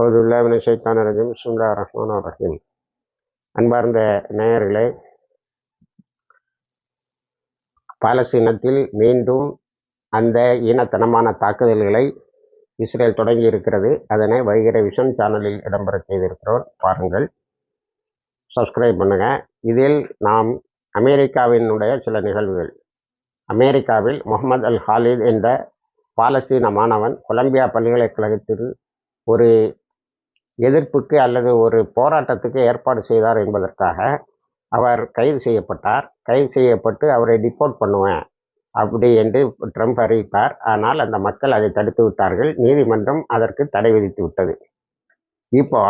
அவதுல்லாவின சைத்தான ரஜீம். சுல்லா ரஹ்மான் ரஹீம். அன்பார்ந்த நேயர்களே பாலஸ்தீனத்தில் மீண்டும் அந்த ஈனத்தனமான தாக்குதல்களை இஸ்ரேல் தொடங்கி இருக்கிறது அதனை வைகிற விஷன் சேனலில் இடம்பெற செய்திருக்கிறோம். பாருங்கள். சப்ஸ்கிரைப் பண்ணுங்கள் இதில் நாம் அமெரிக்காவினுடைய சில நிகழ்வுகள். அமெரிக்காவில் முகமது அல் ஹாலித் என்ற பாலஸ்தீன மாணவன் கொலம்பியா பல்கலைக்கழகத்தில் ஒரு எதிர்ப்புக்கு அல்லது ஒரு போராட்டத்துக்கு ஏற்பாடு செய்தார் என்பதற்காக அவர் கைது செய்யப்பட்டார். கைது செய்யப்பட்டு அவரை டிப்போர்ட் பண்ணுவேன் அப்படி என்று ட்ரம்ப் அறிவித்தார். ஆனால் அந்த மக்கள் அதை தடுத்து விட்டார்கள். நீதிமன்றம் அதற்கு தடை விதித்து விட்டது. இப்போ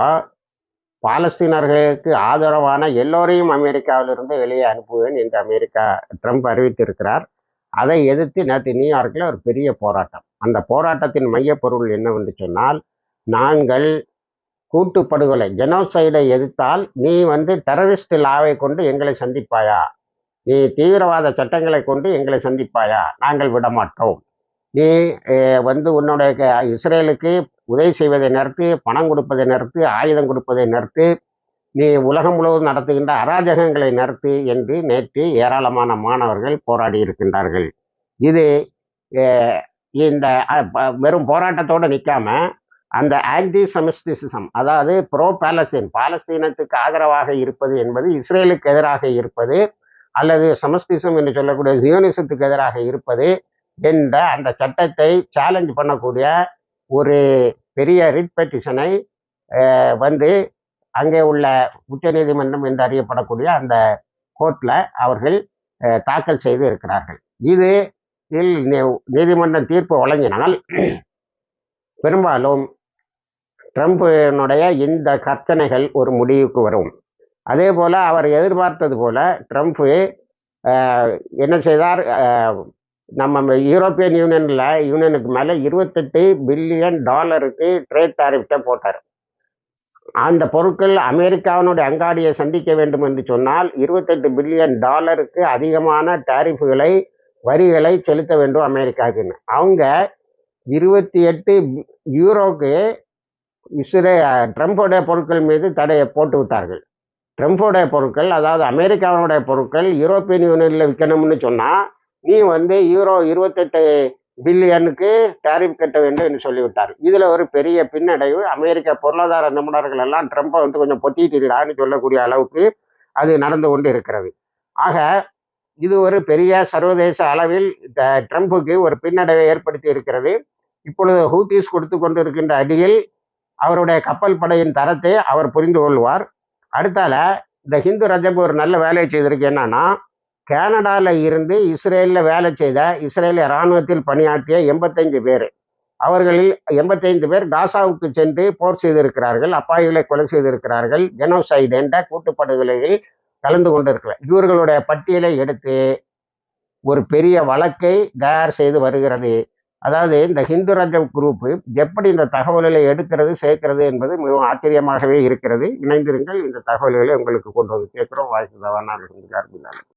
பாலஸ்தீனர்களுக்கு ஆதரவான எல்லோரையும் அமெரிக்காவிலிருந்து வெளியே அனுப்புவேன் என்று அமெரிக்கா ட்ரம்ப் அறிவித்திருக்கிறார். அதை எதிர்த்து நேற்று நியூயார்க்கில் ஒரு பெரிய போராட்டம். அந்த போராட்டத்தின் மையப்பொருள் என்னவென்று சொன்னால் நாங்கள் கூட்டு படுகொலை ஜெனோசைடை எதிர்த்தால் நீ வந்து டெரரிஸ்ட் லாவை கொண்டு எங்களை சந்திப்பாயா? நீ தீவிரவாத சட்டங்களை கொண்டு எங்களை சந்திப்பாயா? நாங்கள் விடமாட்டோம். நீ வந்து உன்னுடைய இஸ்ரேலுக்கு உதவி செய்வதை நிறுத்து பணம் கொடுப்பதை நிறுத்து ஆயுதம் கொடுப்பதை நிறுத்து நீ உலகம் முழுவதும் நடத்துகின்ற அராஜகங்களை நிறுத்து என்று நேற்று ஏராளமான மாணவர்கள் போராடி இருக்கின்றார்கள். இது இந்த வெறும் போராட்டத்தோடு நிற்காம அந்த ஆக்டி செமிஸ்டிசிசம் அதாவது ப்ரோ பாலஸ்தீன் பாலஸ்தீனத்துக்கு ஆதரவாக இருப்பது என்பது இஸ்ரேலுக்கு எதிராக இருப்பது அல்லது சமஸ்திசம் என்று சொல்லக்கூடிய ஜியோனிசத்துக்கு எதிராக இருப்பது என்ற அந்த சட்டத்தை சேலஞ்ச் பண்ணக்கூடிய ஒரு பெரிய ரிட் பெட்டிஷனை வந்து அங்கே உள்ள உச்சநீதிமன்றம் என்று அறியப்படக்கூடிய அந்த கோர்ட்டில் அவர்கள் தாக்கல் செய்து இருக்கிறார்கள். இது நீதிமன்றம் தீர்ப்பு வழங்கினால் பெரும்பாலும் ட்ரம்ப்பினுடைய இந்த கர்த்தனைகள் ஒரு முடிவுக்கு வரும். அதே போல் அவர் எதிர்பார்த்தது போல் ட்ரம்ப்பு என்ன செய்தார்? நம்ம யூரோப்பியன் யூனியனில் யூனியனுக்கு மேலே இருபத்தெட்டு பில்லியன் டாலருக்கு ட்ரேட் டாரிஃப்டை போட்டார். அந்த பொருட்கள் அமெரிக்காவினுடைய அங்காடியை சந்திக்க வேண்டும் என்று சொன்னால் இருபத்தெட்டு பில்லியன் டாலருக்கு அதிகமான டாரிஃபுகளை வரிகளை செலுத்த வேண்டும் அமெரிக்காவுக்குன்னு. அவங்க இருபத்தி எட்டு யூரோக்கு இஸ்ரே ட்ரம்ப்போடைய பொருட்கள் மீது தடையை போட்டு விட்டார்கள். ட்ரம்ப்போடைய பொருட்கள் அதாவது அமெரிக்காவுடைய பொருட்கள் யூரோப்பியன் யூனியனில் விற்கணும்னு சொன்னால் நீ வந்து யூரோ இருபத்தெட்டு பில்லியனுக்கு டேரிஃப் கட்ட வேண்டும் என்று சொல்லிவிட்டார். இதில் ஒரு பெரிய பின்னடைவு அமெரிக்க பொருளாதார நிபுணர்கள் எல்லாம் ட்ரம்ப்பை வந்து கொஞ்சம் பொத்திட்டுடான்னு சொல்லக்கூடிய அளவுக்கு அது நடந்து கொண்டு இருக்கிறது. ஆக இது ஒரு பெரிய சர்வதேச அளவில் ட்ரம்ப்புக்கு ஒரு பின்னடைவை ஏற்படுத்தி இருக்கிறது. இப்பொழுது ஹூத்திஸ் கொடுத்து கொண்டு இருக்கின்ற அடியில் அவருடைய கப்பல் படையின் தரத்தை அவர் புரிந்து கொள்வார். அடுத்தால இந்த ஹிந்து ரஜப் ஒரு நல்ல வேலையை செய்திருக்கு என்னன்னா கனடாவில் இருந்து இஸ்ரேலில் வேலை செய்த இஸ்ரேலிய இராணுவத்தில் பணியாற்றிய எண்பத்தைந்து பேர். அவர்களில் எண்பத்தைந்து பேர் காசாவுக்கு சென்று போர் செய்திருக்கிறார்கள் அப்பாயிகளை கொலை செய்திருக்கிறார்கள் ஜெனோசைடு என்ற கூட்டுப்படுகொலையில் கலந்து கொண்டிருக்கிறார். இவர்களுடைய பட்டியலை எடுத்து ஒரு பெரிய வழக்கை தயார் செய்து வருகிறது. அதாவது இந்த ஹிந்து ரஜம் குரூப்பு எப்படி இந்த தகவல்களை எடுக்கிறது சேர்க்கிறது என்பது மிகவும் ஆச்சரியமாகவே இருக்கிறது. இணைந்திருங்கள் இந்த தகவல்களை உங்களுக்கு கொண்டு வந்து சேர்க்கிறோம். வாய்ப்பு தவானால்